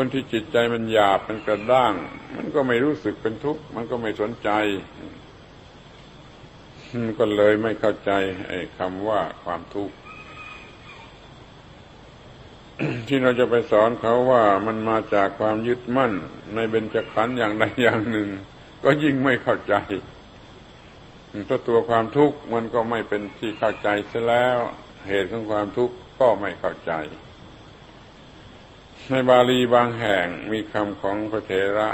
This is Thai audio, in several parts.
คนที่จิตใจมันหยาบมันกระด้าง มันก็ไม่รู้สึกเป็นทุกข์ มันก็ไม่สนใจก็เลยไม่เข้าใจไอ้คำว่าความทุกข์ที่เราจะไปสอนเขาว่ามันมาจากความยึดมั่น ในเบญจขันธ์อย่างใดอย่างหนึ่ง ก็ยิ่งไม่เข้าใจเพราตัวความทุกข์มันก็ไม่เป็นที่เข้าใจเสียแล้ว เหตุของความทุกข์ก็ไม่เข้าใจ ในบาลีบางแห่งมีคำของพระเถระ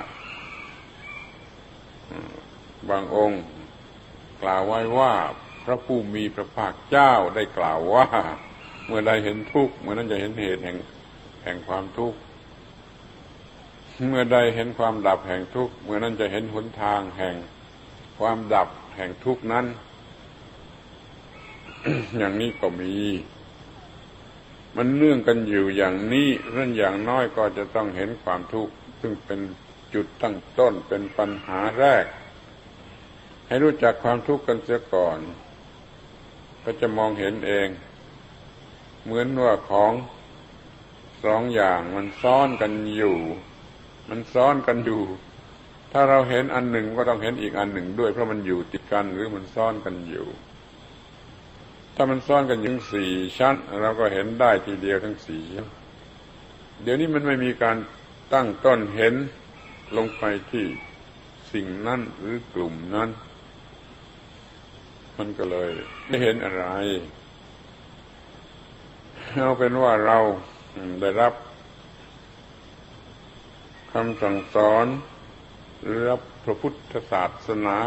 บางองค์ กล่าวไว้ว่า พระผู้มีพระภาคเจ้าได้กล่าวว่า เมื่อใดเห็นทุกข์เมื่อนั้นจะเห็นเหตุแห่งแห่งความทุกข์เมื่อใดเห็นความดับแห่งทุกข์เมื่อนั้นจะเห็นหนทางแห่งความดับแห่งทุกข์นั้น อย่างนี้ก็มี มันเนื่องกันอยู่อย่างนี้เรื่องอย่างน้อยก็จะต้องเห็นความทุกข์ซึ่งเป็นจุดตั้งต้นเป็นปัญหาแรก ให้รู้จักความทุกข์กันเสียก่อน ก็จะมองเห็นเอง เหมือนว่าของสองอย่างมันซ้อนกันอยู่ มันซ้อนกันอยู่ ถ้าเราเห็นอันหนึ่งก็ต้องเห็นอีกอันหนึ่งด้วยเพราะมันอยู่ติดกันหรือมันซ้อนกันอยู่ ถ้ามันซ้อนกันถึงสี่ชั้นเราก็เห็นได้ทีเดียวทั้งสี่เดี๋ยวนี้มันไม่มีการตั้งต้นเห็นลงไปที่สิ่งนั้นหรือกลุ่มนั้น มันก็เลยไม่เห็นอะไรเอาเป็นว่าเราได้รับคำสั่งสอนหรือรับพระพุทธศาสนา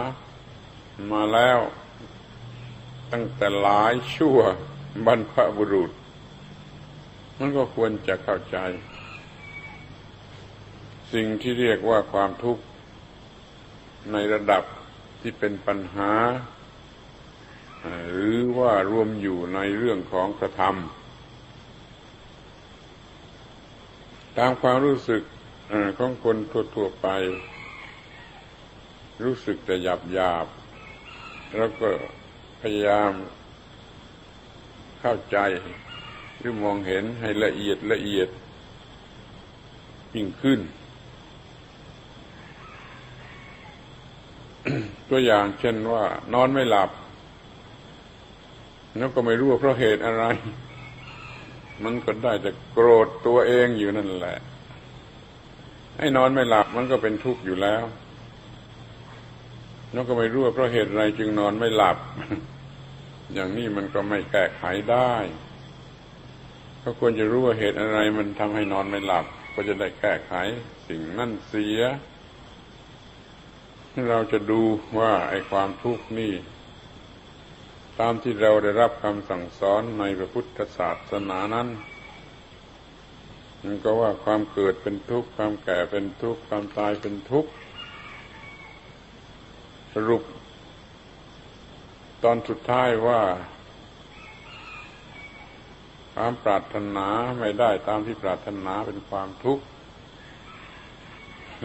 มาแล้ว ตั้งแต่หลายชั่วบรรพบุรุษ มันก็ควรจะเข้าใจ สิ่งที่เรียกว่าความทุกข์ในระดับที่เป็นปัญหา หรือว่ารวมอยู่ในเรื่องของกระทำตามความรู้สึกของคนทั่วๆไป รู้สึกแต่หยาบหยาบแล้วก็ พยายามเข้าใจหรือมองเห็นให้ละเอียดละเอียดยิ่งขึ้น ตัวอย่างเช่นว่านอนไม่หลับ แล้วก็ไม่รู้ว่าเพราะเหตุอะไร มันก็ได้แต่โกรธตัวเองอยู่นั่นแหละ ให้นอนไม่หลับมันก็เป็นทุกข์อยู่แล้ว แล้วก็ไม่รู้ว่าเพราะเหตุไรจึงนอนไม่หลับ อย่างนี้มันก็ไม่แก้ไขได้ก็ควรจะรู้ว่าเหตุอะไรมันทำให้นอนไม่หลับ ก็จะได้แก้ไขสิ่งนั่นเสีย เราจะดูว่าไอ้ความทุกข์นี่ ตามที่เราได้รับคำสั่งสอนในพระพุทธศาสนานั้นมันก็ว่าความเกิดเป็นทุกข์ ความแก่เป็นทุกข์ ความตายเป็นทุกข์ สรุป ตอนสุดท้ายว่า ความปรารถนาไม่ได้ตามที่ปรารถนาเป็นความทุกข์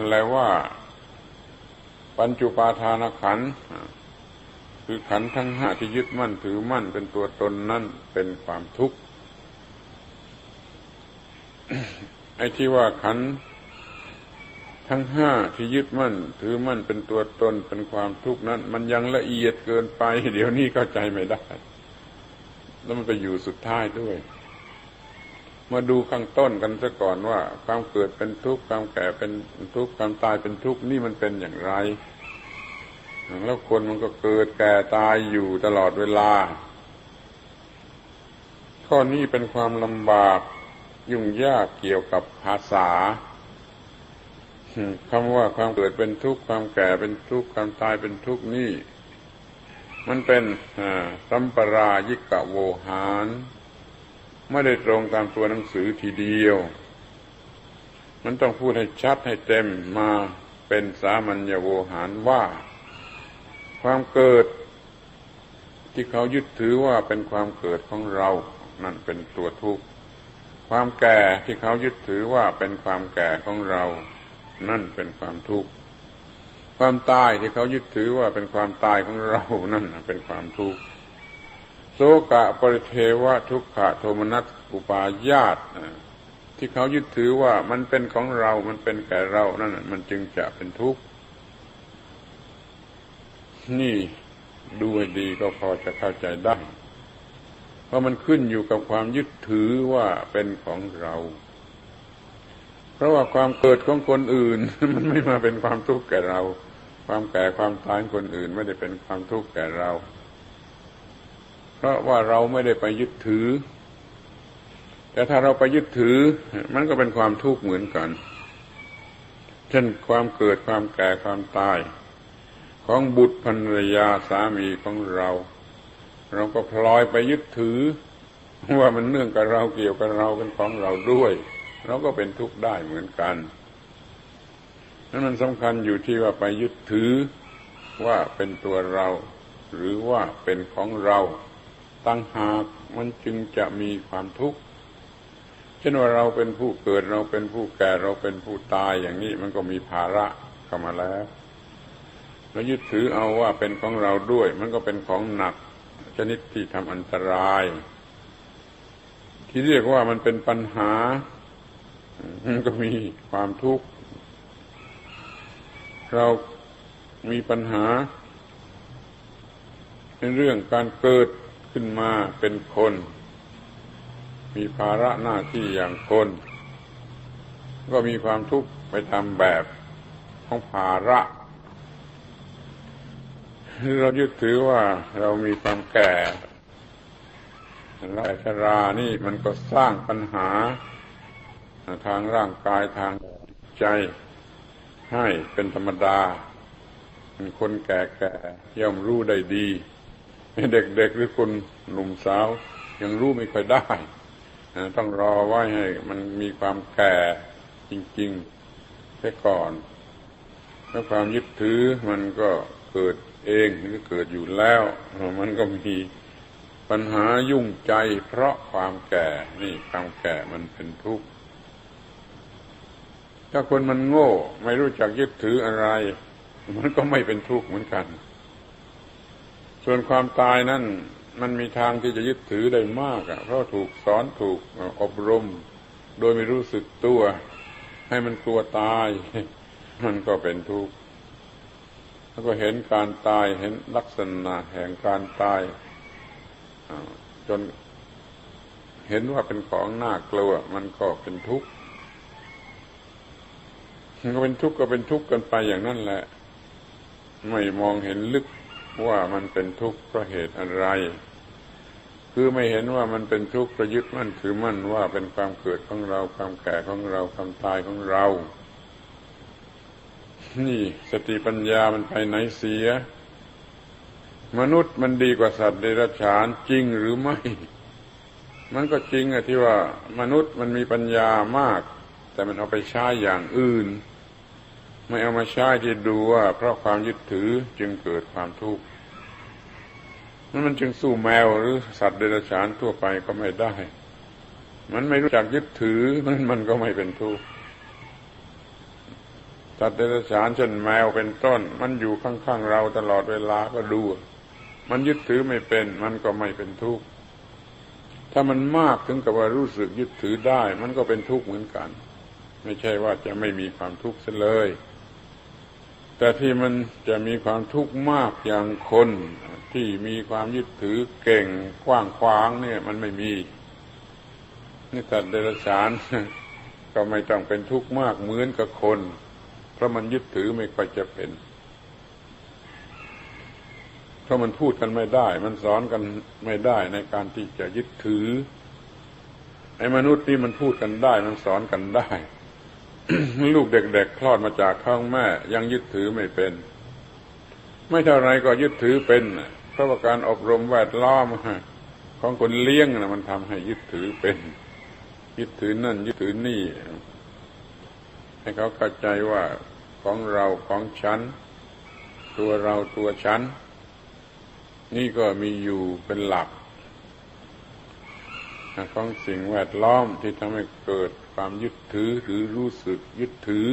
แล้วว่า ปัญจุปาทานขันคือขันทั้งห้าที่ยึดมั่นถือมั่นเป็นตัวตนนั่นเป็นความทุกข์ไอ้ที่ว่าขัน ทั้งห้าที่ยึดมั่น ถือมั่นเป็นตัวตนเป็นความทุกข์นั้น มันยังละเอียดเกินไป เดี๋ยวนี้เข้าใจไม่ได้ แล้วมันไปอยู่สุดท้ายด้วย มาดูข้างต้นกันซะก่อนว่า ความเกิดเป็นทุกข์ความแก่เป็นทุกข์ความตายเป็นทุกข์นี่มันเป็นอย่างไร แล้วคนมันก็เกิดแก่ตายอยู่ตลอดเวลา ข้อนี้เป็นความลำบากยุ่งยากเกี่ยวกับภาษา คำว่าความเกิดเป็นทุกข์ความแก่เป็นทุกข์ความตายเป็นทุกข์นี่ มันเป็นสัมปรายิกะโวหารไม่ได้ตรงตามตัวหนังสือทีเดียว มันต้องพูดให้ชัดให้เต็มมาเป็นสามัญญโวหารว่า ความเกิดที่เขายึดถือว่าเป็นความเกิดของเรา นั่นเป็นตัวทุกข์ ความแก่ที่เขายึดถือว่าเป็นความแก่ของเรา นั่นเป็นความทุกข์ความตายที่เขายึดถือว่าเป็นความตายของเรานั่นเป็นความทุกข์โสกะปริเทวะทุกขะโทมนัสอุปาญาตที่เขายึดถือว่ามันเป็นของเรา มันเป็นแก่เรานั่นมันจึงจะเป็นทุกข์นี่ดูให้ดีก็พอจะเข้าใจได้ เพราะมันขึ้นอยู่กับความยึดถือว่าเป็นของเรา ราะว่าความเกิดของคนอื่น มันไม่มาเป็นความทุกข์แก่เรา ความแก่ความตายคนอื่นไม่ได้เป็นความทุกข์แก่เรา เพราะว่าเราไม่ได้ไปยึดถือ แต่ถ้าเราไปยึดถือ มันก็เป็นความทุกข์เหมือนกัน เช่นความเกิดความแก่ความตาย ของบุตรภรรยาสามีของเรา เราก็พลอยไปยึดถือว่ามันเนื่องกับเราเกี่ยวกับเราเป็นของเราด้วย เราก็เป็นทุกข์ได้เหมือนกันนั้นมันสำคัญอยู่ที่ว่าไปยึดถือว่าเป็นตัวเรา หรือว่าเป็นของเราตั้งหากมันจึงจะมีความทุกข์เช่นว่าเราเป็นผู้เกิดเราเป็นผู้แก่เราเป็นผู้ตายอย่างนี้มันก็มีภาระเข้ามาแล้วแล้วยึดถือเอาว่าเป็นของเราด้วย มันก็เป็นของหนัก ชนิดที่ทำอันตราย ที่เรียกว่ามันเป็นปัญหา ก็มีความทุกข์ เรามีปัญหา ในเรื่องการเกิดขึ้นมาเป็นคน มีภาระหน้าที่อย่างคน ก็มีความทุกข์ไปตามแบบของภาระ เรายึดถือว่าเรามีความแก่และชรานี่มันก็สร้างปัญหา ทางร่างกายทางใจให้เป็นธรรมดาคนแก่ๆย่อมรู้ได้ดีเด็กๆหรือคนหนุ่มสาว ยังรู้ไม่ค่อยได้ ต้องรอไว้ให้มันมีความแก่จริงๆแค่ก่อน แล้วความยึดถือมันก็เกิดเองหรือเกิดอยู่แล้ว มันก็มีปัญหายุ่งใจเพราะความแก่นี่ความแก่มันเป็นทุกข์ ถ้าคนมันโง่ ไม่รู้จักยึดถืออะไร มันก็ไม่เป็นทุกข์เหมือนกัน ส่วนความตายนั่นมันมีทางที่จะยึดถือได้มากอะ เพราะถูกสอนถูกอบรม โดยไม่รู้สึกตัว ให้มันกลัวตาย มันก็เป็นทุกข์แล้วก็เห็นการตายเห็นลักษณะแห่งการตายจนเห็นว่าเป็นของน่ากลัว มันก็เป็นทุกข์ มันก็เป็นทุกข์ก็เป็นทุกข์กันไปอย่างนั้นแหละ ไม่มองเห็นลึกว่ามันเป็นทุกข์เพราะเหตุอะไร คือไม่เห็นว่ามันเป็นทุกข์ประยึดมั่นถือมั่นว่าเป็นความเกิดของเราความแก่ของเราความตายของเรา นี่สติปัญญามันไปไหนเสีย มนุษย์มันดีกว่าสัตว์เดรัจฉานจริงหรือไม่ มันก็จริงอะที่ว่ามนุษย์มันมีปัญญามาก แต่มันเอาไปใช้อย่างอื่น ไม่เอามาใช้ที่ดูว่า เพราะความยึดถือจึงเกิดความทุกข์นั่นมันจึงสู้แมวหรือสัตว์เดรัจฉานทั่วไปก็ไม่ได้ มันไม่รู้จักยึดถือมันมันก็ไม่เป็นทุกข์สัตว์เดรัจฉานเช่นแมวเป็นต้น มันอยู่ข้างๆเราตลอดเวลาก็ดู มันยึดถือไม่เป็น มันก็ไม่เป็นทุกข์ถ้ามันมากถึงกับว่ารู้สึกยึดถือได้ มันก็เป็นทุกข์เหมือนกัน ไม่ใช่ว่าจะไม่มีความทุกข์เสียเลย แต่ที่มันจะมีความทุกข์มากอย่างคนที่มีความยึดถือเก่งกว้างขวางเนี่ย มันไม่มีนี่ตัดเดรัจฉานก็ไม่ต้องเป็นทุกข์มากเหมือนกับคน เพราะมันยึดถือไม่ค่อยจะเป็น เพราะมันพูดกันไม่ได้ มันสอนกันไม่ได้ในการที่จะยึดถือไอ้มนุษย์นี่มันพูดกันได้ มันสอนกันได้ ลูกเด็กๆคลอดมาจากท้องแม่ ยังยึดถือไม่เป็น ไม่เท่าไรก็ยึดถือเป็นเพราะว่าการอบรมแวดล้อมของคนเลี้ยงนะมันทำให้ยึดถือเป็น ยึดถือนั่น ยึดถือนี่ ให้เขาเข้าใจว่าของเราของฉัน ตัวเราตัวฉัน นี่ก็มีอยู่เป็นหลัก ของสิ่งแวดล้อมที่ทำให้เกิดความยึดถือหรือรู้สึกยึดถือ